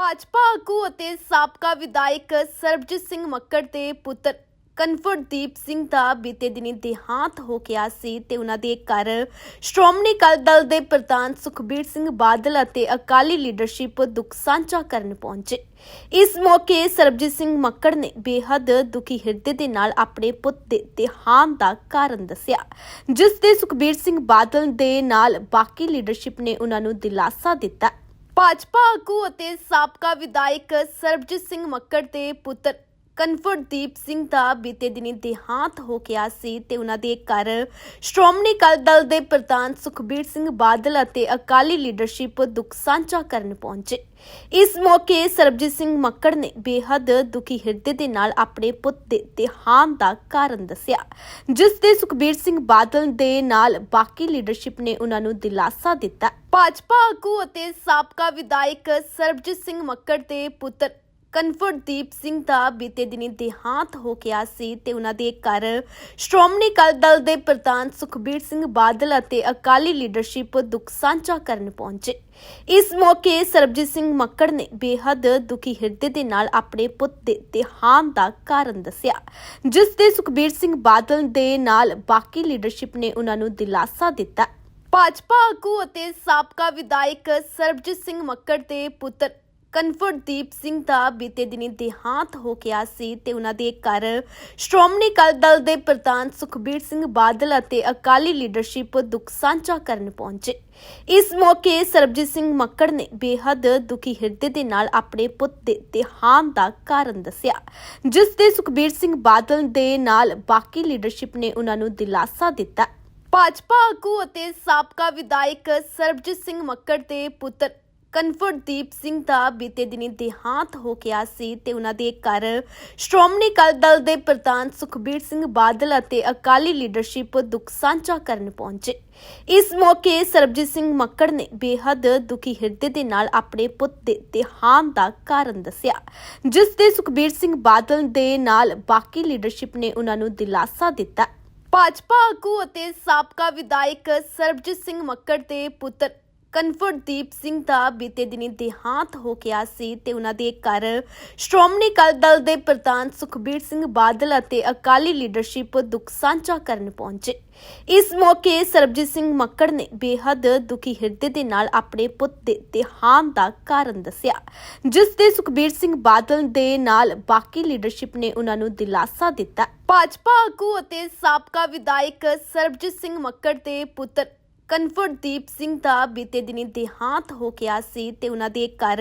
ਭਾਜਪਾ ਆਗੂ ਅਤੇ ਸਾਬਕਾ ਵਿਧਾਇਕ ਸਰਬਜੀਤ ਸਿੰਘ ਮੱਕੜ ਦੇ ਪੁੱਤਰ ਕਨਫਰਦੀਪ ਸਿੰਘ ਦਾ ਬੀਤੇ ਦਿਨੀ ਦੇਹਾਂਤ ਹੋ ਗਿਆ ਸੀ ਤੇ ਉਹਨਾਂ ਦੇ ਘਰ ਸ਼੍ਰੋਮਣੀ ਅਕਾਲੀ ਦਲ ਦੇ ਪ੍ਰਧਾਨ ਸੁਖਬੀਰ ਸਿੰਘ ਬਾਦਲ ਅਤੇ ਅਕਾਲੀ ਲੀਡਰਸ਼ਿਪ ਦੁੱਖ ਸਾਂਝਾ ਕਰਨ ਪਹੁੰਚੇ। ਇਸ ਮੌਕੇ ਸਰਬਜੀਤ ਸਿੰਘ ਮੱਕੜ ਨੇ ਬੇਹੱਦ ਦੁਖੀ ਹਿਰਦੇ ਦੇ ਨਾਲ ਆਪਣੇ ਪੁੱਤ ਦੇ ਦੇਹਾਂਤ ਦਾ ਕਾਰਨ ਦੱਸਿਆ, ਜਿਸ ਤੇ ਸੁਖਬੀਰ ਸਿੰਘ ਬਾਦਲ ਦੇ ਨਾਲ ਬਾਕੀ ਲੀਡਰਸ਼ਿਪ ਨੇ ਉਹਨਾਂ ਨੂੰ ਦਿਲਾਸਾ ਦਿੱਤਾ। ਭਾਜਪਾ ਆਗੂ ਅਤੇ ਸਾਬਕਾ ਵਿਧਾਇਕ ਸਰਬਜੀਤ ਸਿੰਘ ਮੱਕੜ ਦੇ ਪੁੱਤਰ ਕਨਫਰਦੀਪ ਸਿੰਘ ਦਾ ਬੀਤੇ ਦਿਨੀ ਦੇਹਾਂਤ ਹੋ ਗਿਆ ਸੀ ਤੇ ਉਹਨਾਂ ਦੇ ਘਰ ਸ਼੍ਰੋਮਣੀ ਅਕਾਲੀ ਦਲ ਦੇ ਪ੍ਰਧਾਨ ਸੁਖਬੀਰ ਸਿੰਘ ਬਾਦਲ ਅਤੇ ਅਕਾਲੀ ਲੀਡਰਸ਼ਿਪ ਦੁੱਖ ਸਾਂਝਾ ਕਰਨ ਪਹੁੰਚੇ। ਇਸ ਮੌਕੇ ਸਰਬਜੀਤ ਸਿੰਘ ਮੱਕੜ ਨੇ ਬੇਹੱਦ ਦੁਖੀ ਹਿਰਦੇ ਦੇ ਨਾਲ ਆਪਣੇ ਪੁੱਤ ਦੇ ਦੇਹਾਂਤ ਦਾ ਕਾਰਨ ਦੱਸਿਆ, ਜਿਸ ਤੇ ਸੁਖਬੀਰ ਸਿੰਘ ਬਾਦਲ ਦੇ ਨਾਲ ਬਾਕੀ ਲੀਡਰਸ਼ਿਪ ਨੇ ਉਹਨਾਂ ਨੂੰ ਦਿਲਾਸਾ ਦਿੱਤਾ। ਭਾਜਪਾ ਆਗੂ ਅਤੇ ਸਾਬਕਾ ਵਿਧਾਇਕ ਸਰਬਜੀਤ ਸਿੰਘ ਮੱਕੜ ਦੇ ਪੁੱਤਰ ਕਨਫਰਦੀਪ ਸਿੰਘ ਦਾ ਬੀਤੇ ਦਿਨੀ ਦੇਹਾਂਤ ਹੋ ਗਿਆ ਸੀ ਤੇ ਉਹਨਾਂ ਦੇ ਘਰ ਸ਼੍ਰੋਮਣੀ ਅਕਾਲੀ ਦਲ ਦੇ ਪ੍ਰਧਾਨ ਸੁਖਬੀਰ ਸਿੰਘ ਬਾਦਲ ਅਤੇ ਅਕਾਲੀ ਲੀਡਰਸ਼ਿਪ ਦੁੱਖ ਸਾਂਝਾ ਕਰਨ ਪਹੁੰਚੇ। ਇਸ ਮੌਕੇ ਸਰਬਜੀਤ ਸਿੰਘ ਮੱਕੜ ਨੇ ਬੇਹੱਦ ਦੁਖੀ ਹਿਰਦੇ ਦੇ ਨਾਲ ਆਪਣੇ ਪੁੱਤ ਦੇ ਦੇਹਾਂਤ ਦਾ ਕਾਰਨ ਦੱਸਿਆ, ਜਿਸ ਤੇ ਸੁਖਬੀਰ ਸਿੰਘ ਬਾਦਲ ਦੇ ਨਾਲ ਬਾਕੀ ਲੀਡਰਸ਼ਿਪ ਨੇ ਉਹਨਾਂ ਨੂੰ ਦਿਲਾਸਾ ਦਿੱਤਾ। ਭਾਜਪਾ ਆਗੂ ਅਤੇ ਸਾਬਕਾ ਵਿਧਾਇਕ ਸਰਬਜੀਤ ਸਿੰਘ ਮੱਕੜ ਦੇ ਪੁੱਤਰ ਕਨਫਰਦੀਪ ਸਿੰਘ ਦਾ ਬੀਤੇ ਦਿਨੀ ਦੇਹਾਂਤ ਹੋ ਗਿਆ ਸੀ ਤੇ ਉਹਨਾਂ ਦੇ ਘਰ ਸ਼੍ਰੋਮਣੀ ਅਕਾਲੀ ਦਲ ਦੇ ਪ੍ਰਧਾਨ ਸੁਖਬੀਰ ਸਿੰਘ ਬਾਦਲ ਅਤੇ ਅਕਾਲੀ ਲੀਡਰਸ਼ਿਪ ਦੁੱਖ ਸਾਂਝਾ ਕਰਨ ਪਹੁੰਚੇ। ਇਸ ਮੌਕੇ ਸਰਬਜੀਤ ਸਿੰਘ ਮੱਕੜ ਨੇ ਬੇਹੱਦ ਦੁਖੀ ਹਿਰਦੇ ਦੇ ਨਾਲ ਆਪਣੇ ਪੁੱਤ ਦੇ ਦੇਹਾਂਤ ਦਾ ਕਾਰਨ ਦੱਸਿਆ, ਜਿਸ ਤੇ ਸੁਖਬੀਰ ਸਿੰਘ ਬਾਦਲ ਦੇ ਨਾਲ ਬਾਕੀ ਲੀਡਰਸ਼ਿਪ ਨੇ ਉਹਨਾਂ ਨੂੰ ਦਿਲਾਸਾ ਦਿੱਤਾ। ਭਾਜਪਾ ਆਗੂ ਅਤੇ ਸਾਬਕਾ ਵਿਧਾਇਕ ਸਰਬਜੀਤ ਸਿੰਘ ਮੱਕੜ ਦੇ ਪੁੱਤਰ ਕਨਫਰਦੀਪ ਸਿੰਘ ਦਾ ਬੀਤੇ ਦਿਨੀ ਦੇਹਾਂਤ ਹੋ ਗਿਆ ਸੀ ਤੇ ਉਹਨਾਂ ਦੇ ਘਰ ਸ਼੍ਰੋਮਣੀ ਅਕਾਲੀ ਦਲ ਦੇ ਪ੍ਰਧਾਨ ਸੁਖਬੀਰ ਸਿੰਘ ਬਾਦਲ ਅਤੇ ਅਕਾਲੀ ਲੀਡਰਸ਼ਿਪ ਦੁੱਖ ਸਾਂਝਾ ਕਰਨ ਪਹੁੰਚੇ। ਇਸ ਮੌਕੇ ਸਰਬਜੀਤ ਸਿੰਘ ਮੱਕੜ ਨੇ ਬੇਹੱਦ ਦੁਖੀ ਹਿਰਦੇ ਦੇ ਨਾਲ ਆਪਣੇ ਪੁੱਤ ਦੇ ਦੇਹਾਂਤ ਦਾ ਕਾਰਨ ਦੱਸਿਆ, ਜਿਸ ਤੇ ਸੁਖਬੀਰ ਸਿੰਘ ਬਾਦਲ ਦੇ ਨਾਲ ਬਾਕੀ ਲੀਡਰਸ਼ਿਪ ਨੇ ਉਹਨਾਂ ਨੂੰ ਦਿਲਾਸਾ ਦਿੱਤਾ। ਭਾਜਪਾ ਆਗੂ ਅਤੇ ਸਾਬਕਾ ਵਿਧਾਇਕ ਸਰਬਜੀਤ ਸਿੰਘ ਮੱਕੜ ਦੇ ਪੁੱਤਰ ਕਨਫਰਦੀਪ ਸਿੰਘ ਦਾ ਬੀਤੇ ਦਿਨੀ ਦੇਹਾਂਤ ਹੋ ਗਿਆ ਸੀ ਤੇ ਉਹਨਾਂ ਦੇ ਘਰ ਸ਼੍ਰੋਮਣੀ ਅਕਾਲੀ ਦਲ ਦੇ ਪ੍ਰਧਾਨ ਸੁਖਬੀਰ ਸਿੰਘ ਬਾਦਲ ਅਤੇ ਅਕਾਲੀ ਲੀਡਰਸ਼ਿਪ ਦੁੱਖ ਸਾਂਝਾ ਕਰਨ ਪਹੁੰਚੇ। ਇਸ ਮੌਕੇ ਸਰਬਜੀਤ ਸਿੰਘ ਮੱਕੜ ਨੇ ਬੇਹੱਦ ਦੁਖੀ ਹਿਰਦੇ ਦੇ ਨਾਲ ਆਪਣੇ ਪੁੱਤ ਦੇ ਦੇਹਾਂਤ ਦਾ ਕਾਰਨ ਦੱਸਿਆ, ਜਿਸ ਤੇ ਸੁਖਬੀਰ ਸਿੰਘ ਬਾਦਲ ਦੇ ਨਾਲ ਬਾਕੀ ਲੀਡਰਸ਼ਿਪ ਨੇ ਉਹਨਾਂ ਨੂੰ ਦਿਲਾਸਾ ਦਿੱਤਾ। ਭਾਜਪਾ ਆਗੂ ਅਤੇ ਸਾਬਕਾ ਵਿਧਾਇਕ ਸਰਬਜੀਤ ਸਿੰਘ ਮੱਕੜ ਦੇ ਪੁੱਤਰ ਕਨਫਰਦੀਪ ਸਿੰਘ ਦਾ ਬੀਤੇ ਦਿਨੀ ਦੇਹਾਂਤ ਹੋ ਗਿਆ ਸੀ ਤੇ ਉਹਨਾਂ ਦੇ ਘਰ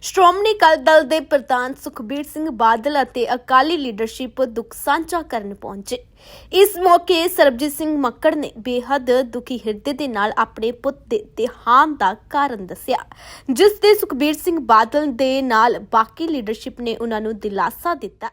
ਸ਼੍ਰੋਮਣੀ ਅਕਾਲੀ ਦਲ ਦੇ ਪ੍ਰਧਾਨ ਸੁਖਬੀਰ ਸਿੰਘ ਬਾਦਲ ਅਤੇ ਅਕਾਲੀ ਲੀਡਰਸ਼ਿਪ ਦੁੱਖ ਸਾਂਝਾ ਕਰਨ ਪਹੁੰਚੇ। ਇਸ ਮੌਕੇ ਸਰਬਜੀਤ ਸਿੰਘ ਮੱਕੜ ਨੇ ਬੇਹੱਦ ਦੁਖੀ ਹਿਰਦੇ ਦੇ ਨਾਲ ਆਪਣੇ ਪੁੱਤ ਦੇ ਦੇਹਾਂਤ ਦਾ ਕਾਰਨ ਦੱਸਿਆ, ਜਿਸ ਤੇ ਸੁਖਬੀਰ ਸਿੰਘ ਬਾਦਲ ਦੇ ਨਾਲ ਬਾਕੀ ਲੀਡਰਸ਼ਿਪ ਨੇ ਉਹਨਾਂ ਨੂੰ ਦਿਲਾਸਾ ਦਿੱਤਾ।